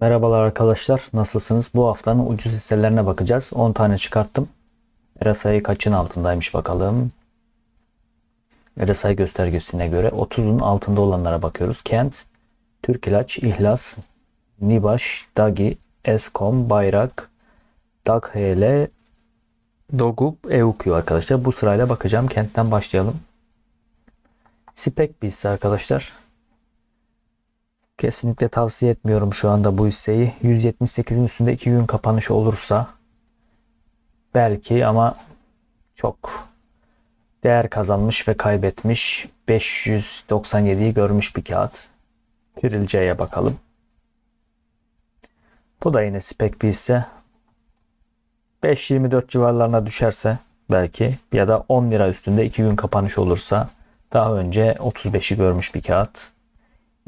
Merhabalar arkadaşlar. Nasılsınız? Bu haftanın ucuz hisselerine bakacağız. 10 tane çıkarttım. RSI kaçın altındaymış bakalım. RSI göstergesine göre 30'un altında olanlara bakıyoruz. Kent, Türk İlaç, İhlas, Nibaş, Dagi, Eskom, Bayrak, DAGHL, Dogup, EUQ arkadaşlar. Bu sırayla bakacağım. Kent'ten başlayalım. Spek bir arkadaşlar. Kesinlikle tavsiye etmiyorum şu anda bu hisseyi. 178'in üstünde 2 gün kapanış olursa belki ama çok değer kazanmış ve kaybetmiş. 597'yi görmüş bir kağıt. Kirilce'ye bakalım. Bu da yine spek bir hisse. 5.24 civarlarına düşerse belki ya da 10 lira üstünde 2 gün kapanış olursa daha önce 35'i görmüş bir kağıt.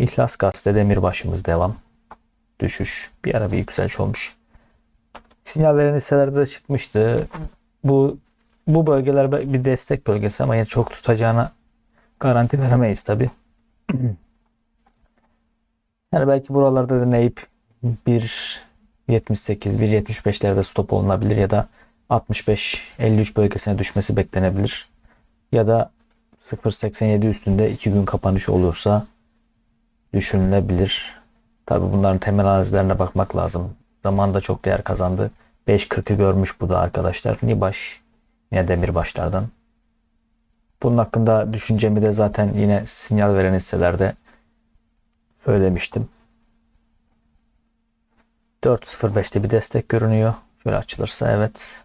İhlas Gazete Demirbaşımız devam. Düşüş. Bir ara bir yükseliş olmuş. Sinyal veren hisselerde de çıkmıştı. Bu bu bölgeler bir destek bölgesi ama yine çok tutacağına garanti veremeyiz tabi. Yani belki buralarda deneyip 1.78, 1.75'lerde stop olunabilir ya da 65-53 bölgesine düşmesi beklenebilir. Ya da 0.87 üstünde 2 gün kapanış olursa düşünülebilir. Tabi bunların temel analizlerine bakmak lazım. Zamanında çok değer kazandı. 5.40'ı görmüş bu da arkadaşlar. Nibaş yine demirbaşlardan. Bunun hakkında düşüncemi de zaten yine sinyal veren hisselerde söylemiştim. 4.05'te bir destek görünüyor. Şöyle açılırsa evet.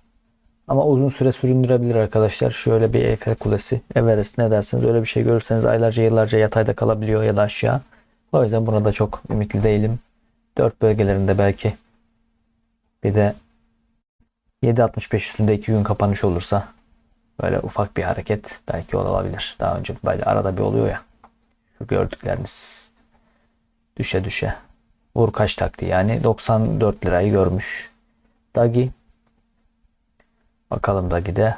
Ama uzun süre süründürebilir arkadaşlar. Şöyle bir Eiffel Kulesi, Everest ne dersiniz öyle bir şey görürseniz aylarca yıllarca yatayda kalabiliyor ya da aşağı. O yüzden buna da çok ümitli değilim. 4 bölgelerinde belki bir de 7.65 üstünde 2 gün kapanış olursa böyle ufak bir hareket belki olabilir. Daha önce böyle arada bir oluyor ya. Şu gördükleriniz düşe düşe. Vur kaç taktiği yani 94 lirayı görmüş. Dagi Bakalım Dagi'de.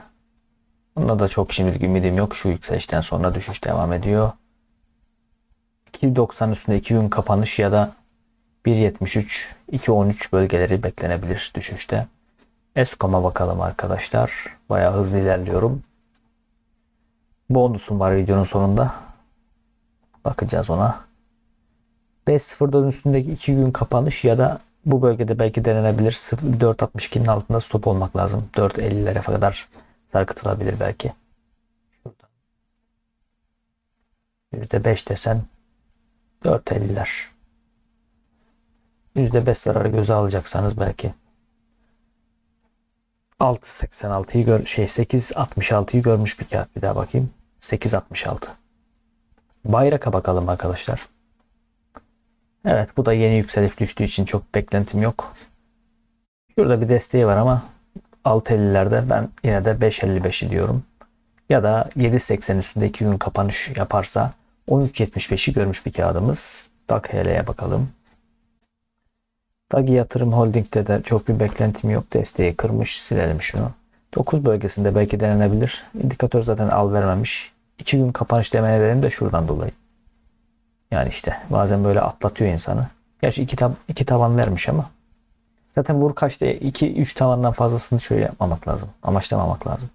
Bunda da çok şimdilik ümidim yok. Şu yükselişten sonra düşüş devam ediyor. 2.90 üstünde 2 gün kapanış ya da 1.73 2.13 bölgeleri beklenebilir düşüşte. Eskom'a bakalım arkadaşlar. Bayağı hızlı ilerliyorum. Bonusum var videonun sonunda. Bakacağız ona. 5.04'ün üstündeki 2 gün kapanış ya da bu bölgede belki denenebilir. 4.62'nin altında stop olmak lazım. 4.50'lere kadar sarkıtılabilir belki. Şurada. %5 desen 4.50'ler. %5 zararı göze alacaksanız belki 6.86'yı gör şey 8.66'yı görmüş bir kağıt bir daha bakayım. 8.66. Bayrak'a bakalım arkadaşlar. Evet bu da yeni yükseliş düştüğü için çok beklentim yok. Şurada bir desteği var ama 6.50'lerde ben yine de 5.55'i diyorum. Ya da 7.80 üstünde 2 gün kapanış yaparsa 13.75'i görmüş bir kağıdımız. DAGHL'ye bakalım. DAGI Yatırım Holding'de de çok bir beklentim yok. Desteği kırmış. Silelim şunu. 9 bölgesinde belki denenebilir. İndikatör zaten al vermemiş. 2 gün kapanış demeleri de şuradan dolayı. Yani işte bazen böyle atlatıyor insanı. Gerçi iki, tab iki tavan vermiş ama. Zaten vur kaçta 2-3 tavandan fazlasını şöyle yapmamak lazım. Amaçlamamak lazım.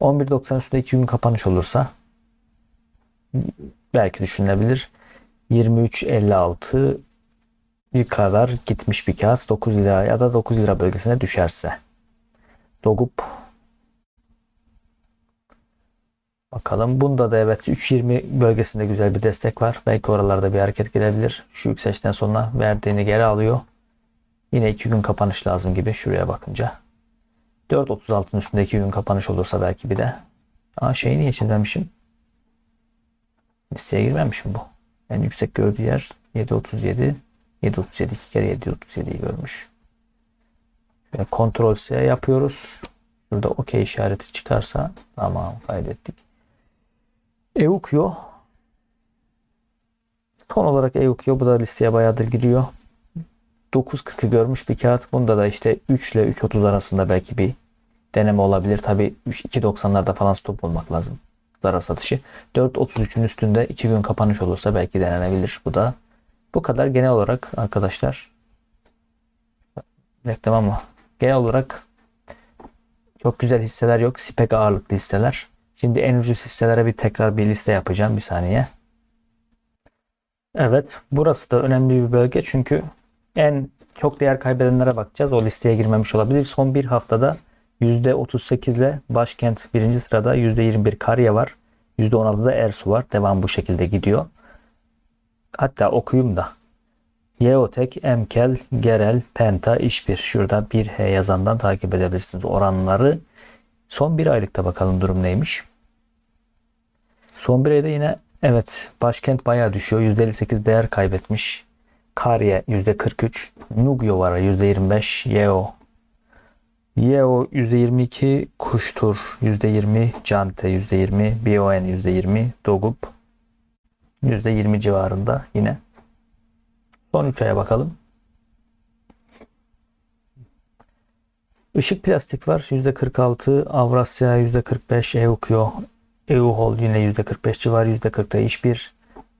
11.90 üstünde 2 gün kapanış olursa belki düşünülebilir. 23.56 kadar gitmiş bir kağıt 9 lira ya da 9 lira bölgesine düşerse. Dogup Bakalım. Bunda da evet 3.20 bölgesinde güzel bir destek var. Belki oralarda bir hareket gelebilir. Şu yükselişten sonra verdiğini geri alıyor. Yine 2 gün kapanış lazım gibi şuraya bakınca. 4.36'ın üstünde 2 gün kapanış olursa belki bir de. Aa şeyi niye çizmemişim? Listeye girmemişim bu. En yüksek gördüğü yer 7.37. 7.37 iki kere 7.37'yi görmüş. Şöyle kontrol C yapıyoruz. Şurada OK işareti çıkarsa tamam kaydettik. Eukyo Son olarak Eukyo bu da listeye bayağıdır giriyor. 9.40'ı görmüş bir kağıt. Bunda da işte 3 ile 3.30 arasında belki bir deneme olabilir. Tabi 2.90'larda falan stop olmak lazım. Zarar satışı. 4.33'ün üstünde 2 gün kapanış olursa belki denenebilir bu da. Bu kadar genel olarak arkadaşlar reklam ama genel olarak çok güzel hisseler yok. Spek ağırlıklı hisseler. Şimdi en ucuz hisselere bir tekrar bir liste yapacağım. Bir saniye. Evet. Burası da önemli bir bölge çünkü en çok değer kaybedenlere bakacağız. O listeye girmemiş olabilir. Son bir haftada %38 ile Başkent birinci sırada %21 Karya var. %16'da Ersu var. Devam bu şekilde gidiyor. Hatta okuyayım da. Yeotek, Emkel, Gerel, Penta, İşbir. Şurada 1H yazandan takip edebilirsiniz oranları. Son bir aylıkta bakalım durum neymiş. Son bir ayda yine evet başkent bayağı düşüyor. %58 değer kaybetmiş. Karye %43. Nugyo var %25. Yeo. Yeo %22. Kuştur %20. Cante %20. BON %20. Dogup %20 civarında yine. Son 3 aya bakalım. Işık plastik var %46, Avrasya %45, Eukyo, Euhol yine %45 civar %40'da iş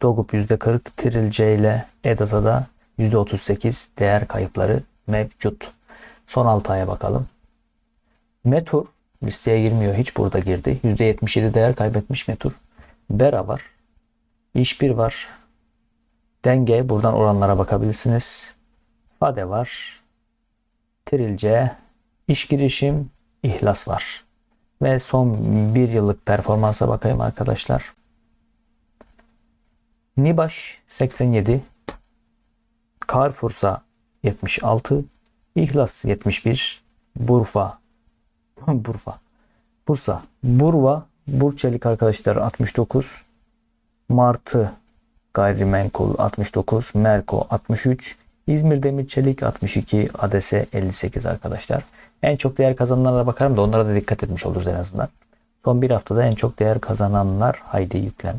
Dogup %40, Trilce ile Edata'da %38 değer kayıpları mevcut. Son 6 aya bakalım. Metur listeye girmiyor. Hiç burada girdi. %77 değer kaybetmiş Metur. Bera var. İş1 var. Denge buradan oranlara bakabilirsiniz. Fade var. Trilce, iş girişim, ihlas var. Ve son bir yıllık performansa bakayım arkadaşlar. Nibaş 87, Carrefour'sa 76, İhlas 71, Burfa, Burfa, Bursa, Burva, Burçelik arkadaşlar 69, Martı Gayrimenkul 69, Merko 63, İzmir Demir Çelik 62, ADS 58 arkadaşlar. En çok değer kazananlara bakarım da onlara da dikkat etmiş oluruz en azından. Son bir haftada en çok değer kazananlar haydi yüklen.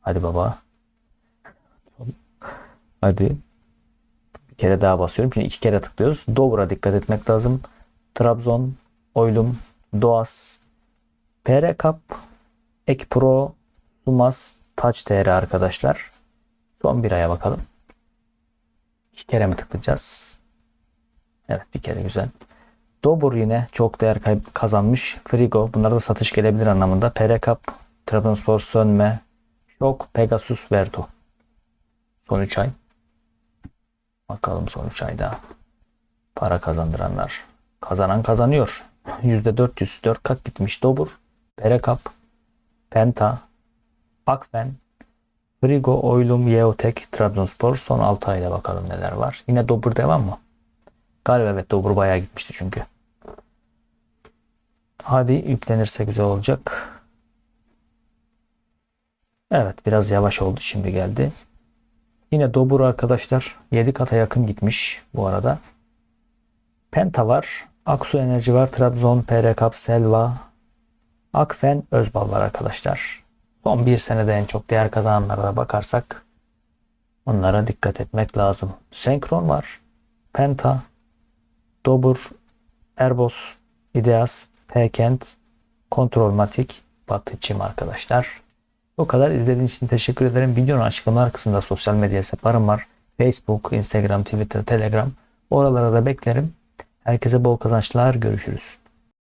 Hadi baba. Hadi. Bir kere daha basıyorum. Şimdi iki kere tıklıyoruz. Dobr'a dikkat etmek lazım. Trabzon, Oylum, Doğas, PR Cup, Ek Pro, Sumas, Touch TR arkadaşlar. Son bir aya bakalım. İki kere mi tıklayacağız? Evet bir kere güzel. Dobur yine çok değer kazanmış. Frigo bunlarda da satış gelebilir anlamında. Perekap, Trabzonspor Sönme, Şok, Pegasus, Verto. Son 3 ay. Bakalım son 3 ayda para kazandıranlar. Kazanan kazanıyor. %400 4 kat gitmiş Dobur, Perekap, Penta, Akfen, Frigo, Oylum, Yeotek, Trabzonspor son 6 ayda bakalım neler var. Yine Dobur devam mı? Galiba evet Dobur bayağı gitmişti çünkü. Hadi yüklenirse güzel olacak. Evet biraz yavaş oldu şimdi geldi. Yine Dobur arkadaşlar 7 kata yakın gitmiş bu arada. Penta var. Aksu Enerji var. Trabzon, PR Cup, Selva, Akfen, Özbal var arkadaşlar. Son bir senede en çok değer kazananlara bakarsak onlara dikkat etmek lazım. Senkron var. Penta, Dobur, Erbos, Ideas, Pkent, Kontrolmatik, Batıçım arkadaşlar. O kadar izlediğiniz için teşekkür ederim. Videonun açıklamalar kısmında sosyal medya hesaplarım var. Facebook, Instagram, Twitter, Telegram. Oralara da beklerim. Herkese bol kazançlar. Görüşürüz.